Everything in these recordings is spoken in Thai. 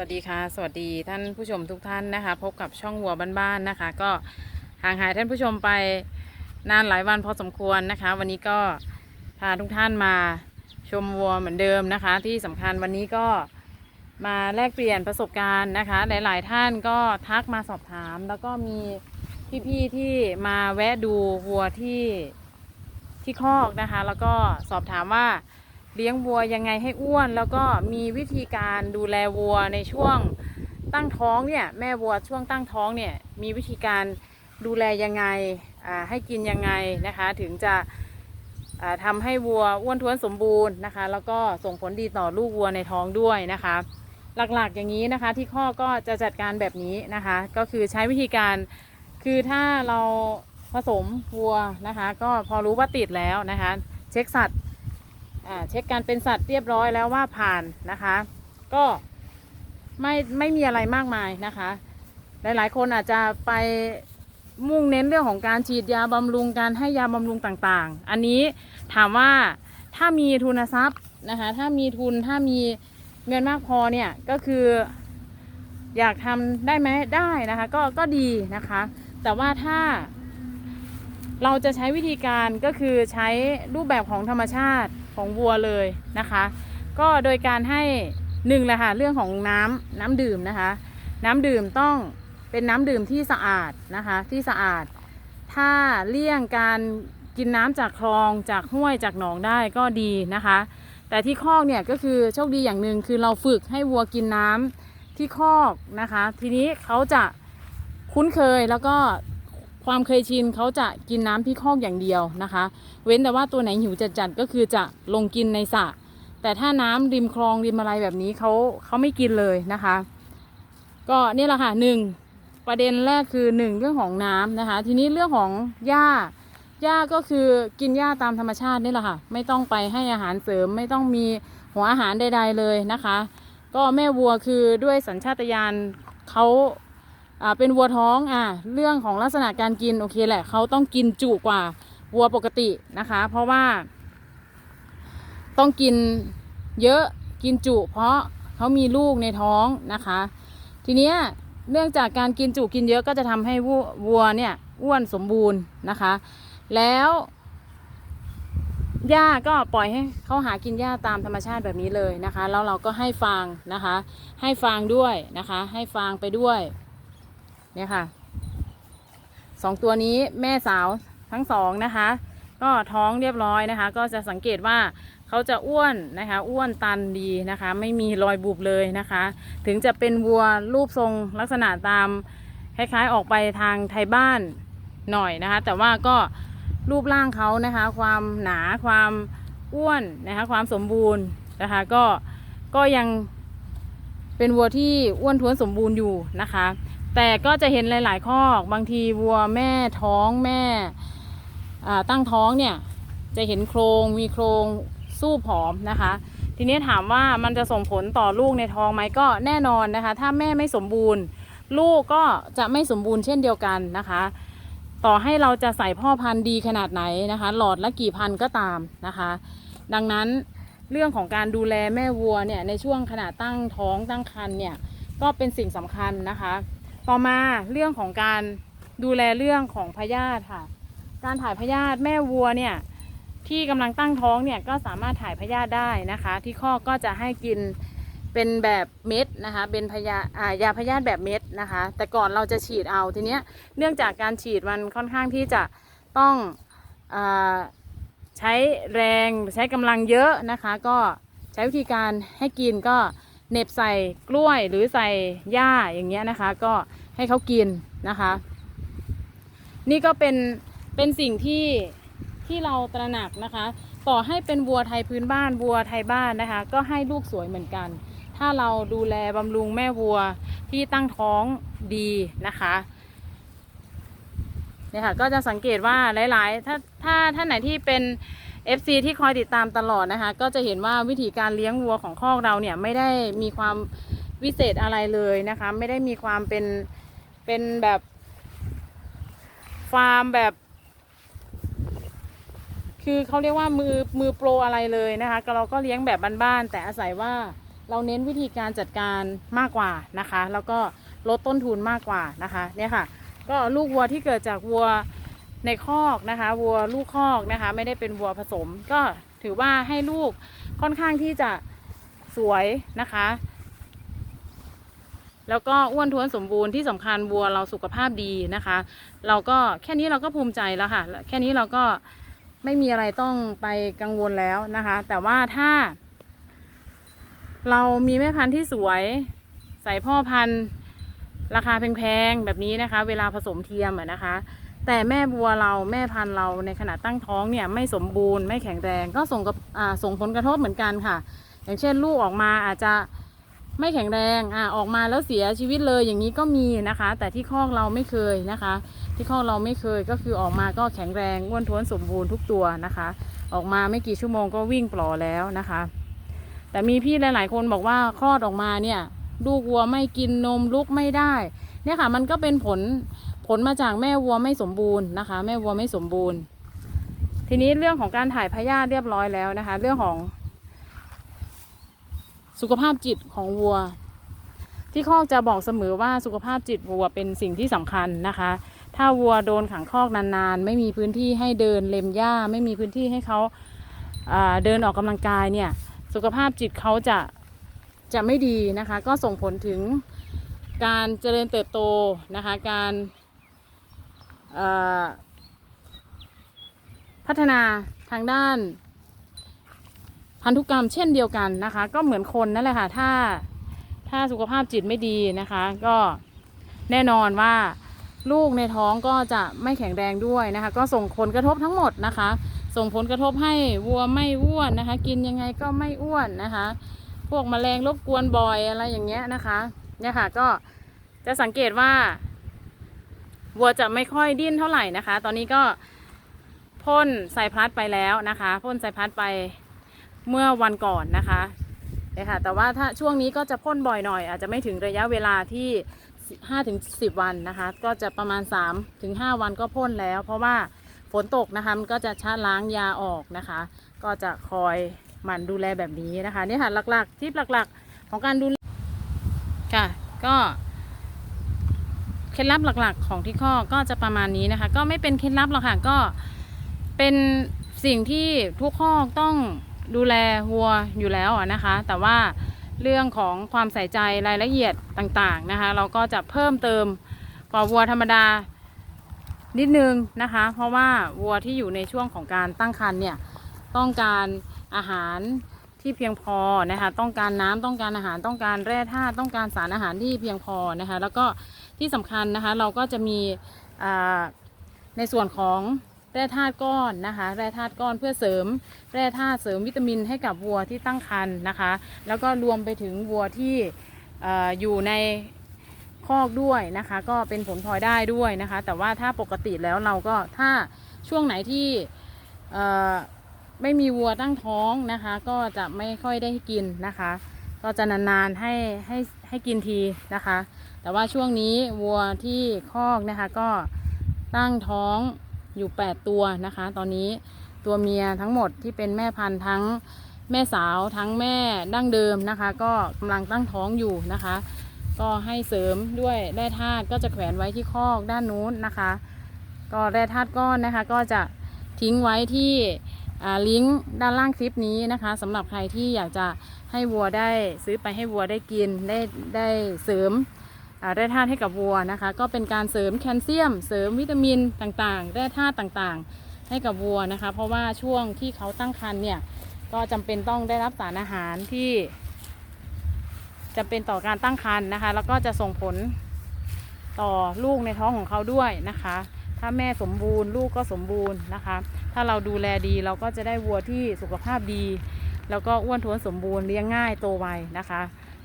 วัสดีค่ะ สวัสดีท่านผู้ชมทุกท่านนะคะ พบกับช่องวัวบ้านๆนะคะ ก็ห่างหายท่านผู้ชมไปนานหลายวันพอสมควรนะคะ วันนี้ก็พาทุกท่านมาชมวัวเหมือนเดิมนะคะ ที่สำคัญวันนี้ก็มาแลกเปลี่ยนประสบการณ์นะคะ หลายๆท่านก็ทักมาสอบถาม แล้วก็มีพี่ๆที่มาแวะดูวัวที่ที่คอกนะคะ แล้วก็สอบถามว่า เลี้ยงวัวยังไงให้อ้วน แล้วก็มีวิธีการดูแลวัวในช่วงตั้งท้องเนี่ยแม่วัวช่วงตั้งท้องเนี่ยมีวิธีการดูแลยังไงให้กินยังไงนะคะ ถึงจะอ่าทำให้วัวอ้วนท้วนสมบูรณ์นะคะ แล้วก็ส่งผลดีต่อลูกวัวในท้องด้วยนะคะ หลักๆอย่างนี้นะคะที่ข้อก็จะจัดการแบบนี้นะคะ ก็คือใช้วิธีการคือถ้าเราผสมวัวนะคะ ก็พอรู้ว่าติดแล้วนะคะ เช็คสัตว์ เช็คการเป็นสัตว์เรียบร้อยแล้วว่าผ่านนะคะ ก็ไม่ไม่มีอะไรมากมายนะคะ หลายๆ คนอาจจะไปมุ่งเน้นเรื่องของการฉีดยาบำรุงการให้ยาบำรุงต่างๆ อันนี้ถามว่าถ้ามีทุนทรัพย์นะคะ ถ้ามีทุนถ้ามีเงินมากพอเนี่ยก็คืออยากทำได้ไหมได้นะคะ ก็ก็ดีนะคะ แต่ว่าถ้าเราจะใช้วิธีการก็คือใช้รูปแบบของธรรมชาติ ของวัวเลยนะคะ ก็โดยการให้หนึ่งเลยค่ะเรื่องของน้ำน้ำดื่มนะคะ น้ำดื่มต้องเป็นน้ำดื่มที่สะอาดนะคะที่สะอาด ถ้าเลี่ยงการกินน้ำจากคลองจากห้วยจากหนองได้ก็ดีนะคะ แต่ที่คอกเนี่ยก็คือโชคดีอย่างหนึ่งคือเราฝึกให้วัวกินน้ำที่คอกนะคะ ทีนี้เขาจะคุ้นเคยแล้วก็ ความเคยชินเขาจะกินน้ำที่คอกอย่างเดียวนะคะ เว้นแต่ว่าตัวไหนหิวจัดๆก็คือจะลงกินในสระแต่ถ้าน้ำริมคลองริมอะไรแบบนี้เขาเขาไม่กินเลยนะคะ ก็นี่แหละค่ะหนึ่งประเด็นแรกคือหนึ่งเรื่องของน้ำนะคะ ทีนี้เรื่องของหญ้าหญ้าก็คือกินหญ้าตามธรรมชาตินี่แหละค่ะ ไม่ต้องไปให้อาหารเสริมไม่ต้องมีหัวอาหารใด ๆเลยนะคะ ก็แม่วัวคือด้วยสัญชาตญาณเขา อ่าเป็นวัวท้องอ่าเรื่องของลักษณะการกินโอเคแหละเขาต้องกินจุกว่าวัวปกตินะคะ เพราะว่า ต้องกินเยอะกินจุ เพราะเขามีลูกในท้องนะคะ ทีเนี้ยเนื่องจากการกินจุกินเยอะก็จะทำให้วัววัวเนี่ยอ้วนสมบูรณ์นะคะ แล้วหญ้าก็ปล่อยให้เขาหากินหญ้าตามธรรมชาติแบบนี้เลยนะคะ แล้วเราก็ให้ฟางนะคะ ให้ฟางด้วยนะคะ ให้ฟางไปด้วย เนี่ยค่ะสองตัวนี้แม่สาวทั้งสองนะคะ ก็ท้องเรียบร้อยนะคะ ก็จะสังเกตว่าเขาจะอ้วนนะคะ อ้วนตันดีนะคะ ไม่มีรอยบุบเลยนะคะ ถึงจะเป็นวัวรูปทรงลักษณะตามคล้ายๆออกไปทางไทยบ้านหน่อยนะคะ แต่ว่าก็รูปร่างเขานะคะ ความหนาความอ้วนนะคะ ความสมบูรณ์นะคะ ก็ก็ยังเป็นวัวที่อ้วนท้วนสมบูรณ์อยู่นะคะ แต่ก็จะเห็นหลายๆข้อบางทีวัวแม่ท้องแม่ตั้งท้องเนี่ยจะเห็นโครงมีโครงสู้ผอมนะคะ ทีนี้ถามว่ามันจะส่งผลต่อลูกในท้องไหมก็แน่นอนนะคะ ถ้าแม่ไม่สมบูรณ์ ลูกก็จะไม่สมบูรณ์เช่นเดียวกันนะคะ ต่อให้เราจะใส่พ่อพันธุ์ดีขนาดไหนนะคะ หลอดละกี่พันก็ตามนะคะ ดังนั้นเรื่องของการดูแลแม่วัวเนี่ยในช่วงขณะตั้งท้องตั้งครรภ์เนี่ยก็เป็นสิ่งสำคัญนะคะ ต่อมาเรื่องของการดูแลเรื่องของพยาธิค่ะ การถ่ายพยาธิแม่วัวเนี่ยที่กำลังตั้งท้องเนี่ยก็สามารถถ่ายพยาธิได้นะคะ ที่ข้อกก็จะให้กินเป็นแบบเม็ดนะคะเป็นพยาอ่ายาพยาธิแบบเม็ดนะคะ แต่ก่อนเราจะฉีดเอาทีเนี้ยเนื่องจากการฉีดมันค่อนข้างที่จะต้องอใช้แรงใช้กำลังเยอะนะคะ ก็ใช้วิธีการให้กินก็เน็บใส่กล้วยหรือใส่หญ้าอย่างเงี้ยนะคะ ก็ ให้เขากินนะคะ นี่ก็เป็นเป็นสิ่งที่ที่เราตระหนักนะคะ ต่อให้เป็นวัวไทยพื้นบ้านวัวไทยบ้านนะคะ ก็ให้ลูกสวยเหมือนกัน ถ้าเราดูแลบำรุงแม่วัวที่ตั้งท้องดีนะคะเนี่ยค่ะก็จะสังเกตว่าหลาย ๆ ถ้าถ้าท่านไหนที่เป็น FC ที่คอยติดตามตลอดนะคะ ก็จะเห็นว่าวิธีการเลี้ยงวัวของคอกเราเนี่ยไม่ได้มีความวิเศษอะไรเลยนะคะ ไม่ได้มีความเป็น เป็นแบบฟาร์มแบบ คือเขาเรียกว่ามือมือโปรอะไรเลยนะคะก็เราก็เลี้ยงแบบบ้านๆแต่อาศัยว่าเราเน้นวิธีการจัดการมากกว่านะคะ แล้วก็ลดต้นทุนมากกว่านะคะเนี่ยค่ะ ก็ลูกวัวที่เกิดจากวัวในคอกนะคะวัวลูกคอกนะคะ ไม่ได้เป็นวัวผสม ก็ถือว่าให้ลูกค่อนข้างที่จะสวยนะคะ แล้วก็อ้วนท้วนสมบูรณ์ที่สำคัญวัวเราสุขภาพดีนะคะ เราก็แค่นี้เราก็ภูมิใจแล้วค่ะ แค่นี้เราก็ไม่มีอะไรต้องไปกังวลแล้วนะคะ แต่ว่าถ้า เรามีแม่พันธุ์ที่สวยใส่พ่อพันธุ์ ราคาแพงๆแบบนี้นะคะ เวลาผสมเทียมอะนะคะ แต่แม่บัวเราแม่พันธุ์เราในขณะตั้งท้องเนี่ยไม่สมบูรณ์ไม่แข็งแรงก็ส่งกับส่งผลกระทบเหมือนกันค่ะ อย่างเช่นลูกออกมาอาจจะ ไม่แข็งแรงอ่าออกมาแล้วเสียชีวิตเลยอย่างนี้ก็มีนะคะ แต่ที่คอกเราไม่เคยนะคะ ที่คอกเราไม่เคยก็คือออกมาก็แข็งแรงอ้วนท้วนสมบูรณ์ทุกตัวนะคะ ออกมาไม่กี่ชั่วโมงก็วิ่งปลอแล้วนะคะ แต่มีพี่หลาย ๆ คนบอกว่าคลอดออกมาเนี่ยลูกวัวไม่กินนมลุกไม่ได้ เนี่ยค่ะมันก็เป็นผลผลมาจากแม่วัวไม่สมบูรณ์นะคะ แม่วัวไม่สมบูรณ์ ทีนี้เรื่องของการถ่ายพยาธิเรียบร้อยแล้วนะคะ เรื่องของ สุขภาพจิตของวัว ที่คอกจะบอกเสมอว่าสุขภาพจิตวัวเป็นสิ่งที่สำคัญนะคะ ถ้าวัวโดนขังคอกนานๆ ไม่มีพื้นที่ให้เดินเล็มหญ้า ไม่มีพื้นที่ให้เขาาเดินออกกำลังกายเนี่ยสุขภาพจิตเขาจะจะไม่ดีนะคะ ก็ส่งผลถึงการเจริญเติบโตนะคะการพัฒนาทางด้าน พันธุกรรมเช่นเดียวกันนะคะ ก็เหมือนคนนั่นแหละค่ะ ถ้าถ้าสุขภาพจิตไม่ดีนะคะ ก็แน่นอนว่าลูกในท้องก็จะไม่แข็งแรงด้วยนะคะ ก็ส่งผลกระทบทั้งหมดนะคะ ส่งผลกระทบให้วัวไม่อ้วนนะคะ กินยังไงก็ไม่อ้วนนะคะ พวกแมลงรบกวนบ่อยอะไรอย่างเงี้ยนะคะเนี่ยค่ะก็จะสังเกตว่าวัวจะไม่ค่อยดิ้นเท่าไหร่นะคะ ตอนนี้ก็พ่นไซพลัสไปแล้วนะคะพ่นไซพลัสไป เมื่อวันก่อนนะคะเนี่ยค่ะ แต่ว่าถ้าช่วงนี้ก็จะพ่นบ่อยหน่อย อาจจะไม่ถึงระยะเวลาที่5ถึง10 วันนะคะ ก็จะประมาณ3ถึง5วันก็พ่นแล้ว เพราะว่าฝนตกนะคะมันก็จะชะล้างยาออกนะคะ ก็จะคอยหมั่นดูแลแบบนี้นะคะนี่ค่ะหลักๆที่หลักๆของการดูแลค่ะ ก็เคล็ดลับหลักๆ ของที่ข้อก็จะประมาณนี้นะคะ ก็ไม่เป็นเคล็ดลับหรอกค่ะก็เป็นสิ่งที่ทุกข้อต้อง ดูแลวัวอยู่แล้วนะคะ แต่ว่าเรื่องของความใส่ใจรายละเอียดต่างๆนะคะ เราก็จะเพิ่มเติมกว่าวัวธรรมดานิดนึงนะคะ เพราะว่าวัวที่อยู่ในช่วงของการตั้งครรภ์เนี่ยต้องการอาหารที่เพียงพอนะคะ ต้องการน้ำต้องการอาหารต้องการแร่ธาตุต้องการสารอาหารที่เพียงพอนะคะ แล้วก็ที่สำคัญนะคะ เราก็จะมีในส่วนของ แร่ธาตุก้อนนะคะ แร่ธาตุก้อนเพื่อเสริม แร่ธาตุเสริมวิตามินให้กับวัวที่ตั้งครรภ์นะคะ แล้วก็รวมไปถึงวัวที่อยู่ในคอกด้วยนะคะ ก็เป็นผลพลอยได้ด้วยนะคะ แต่ว่าถ้าปกติแล้วเราก็ถ้าช่วงไหนที่ไม่มีวัวตั้งท้องนะคะ ก็จะไม่ค่อยได้กินนะคะ ก็จะนานๆให้ให้ให้กินทีนะคะ แต่ว่าช่วงนี้วัวที่คอกนะคะก็ตั้งท้อง อยู่ 8 ตัวนะคะ ตอนนี้ตัวเมียทั้งหมดที่เป็นแม่พันธุ์ทั้งแม่สาวทั้งแม่ดั้งเดิมนะคะ ก็กำลังตั้งท้องอยู่นะคะ ก็ให้เสริมด้วยแร่ธาตุก็จะแขวนไว้ที่คอกด้านนู้นนะคะ ก็แร่ธาตุก้อนนะคะ ก็จะทิ้งไว้ที่ลิงก์ด้านล่างคลิปนี้นะคะสำหรับใครที่อยากจะให้วัวได้ซื้อไปให้วัวได้กินได้ได้เสริม แร่ธาตุให้กับวัวนะคะ ก็เป็นการเสริมแคลเซียม เสริมวิตามินต่างๆ แร่ธาตุต่างๆ ให้กับวัวนะคะ เพราะว่าช่วงที่เขาตั้งครรภ์เนี่ยก็จำเป็นต้องได้รับสารอาหารที่จำเป็นต่อการตั้งครรภ์นะคะ แล้วก็จะส่งผลต่อลูกในท้องของเขาด้วยนะคะ ถ้าแม่สมบูรณ์ลูกก็สมบูรณ์นะคะ ถ้าเราดูแลดีเราก็จะได้วัวที่สุขภาพดี แล้วก็อ้วนท้วนสมบูรณ์เลี้ยงง่ายโตไวนะคะ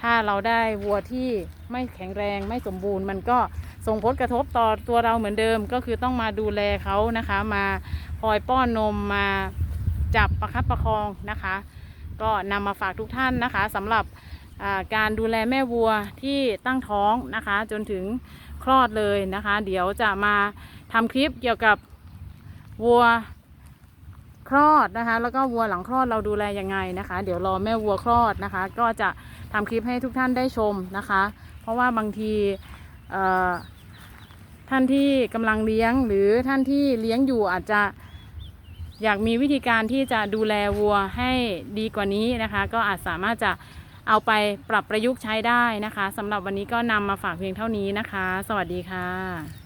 ถ้าเราได้วัวที่ไม่แข็งแรงไม่สมบูรณ์ มันก็ส่งผลกระทบต่อตัวเราเหมือนเดิมก็คือต้องมาดูแลเขานะคะ มาคอยป้อนนมมาจับประคับประคองนะคะ ก็นำมาฝากทุกท่านนะคะสำหรับการดูแลแม่วัวที่ตั้งท้องนะคะ จนถึงคลอดเลยนะคะ เดี๋ยวจะมาทำคลิปเกี่ยวกับวัว คลอดนะคะ แล้วก็วัวหลังคลอดเราดูแลยังไงนะคะ เดี๋ยวรอแม่วัวคลอดนะคะ ก็จะทำคลิปให้ทุกท่านได้ชมนะคะ เพราะว่าบางทีท่านที่กำลังเลี้ยงหรือท่านที่เลี้ยงอยู่อาจจะอยากมีวิธีการที่จะดูแลวัวให้ดีกว่านี้นะคะ ก็อาจสามารถจะเอาไปปรับประยุกต์ใช้ได้นะคะสำหรับวันนี้ก็นำมาฝากเพียงเท่านี้นะคะ สวัสดีค่ะ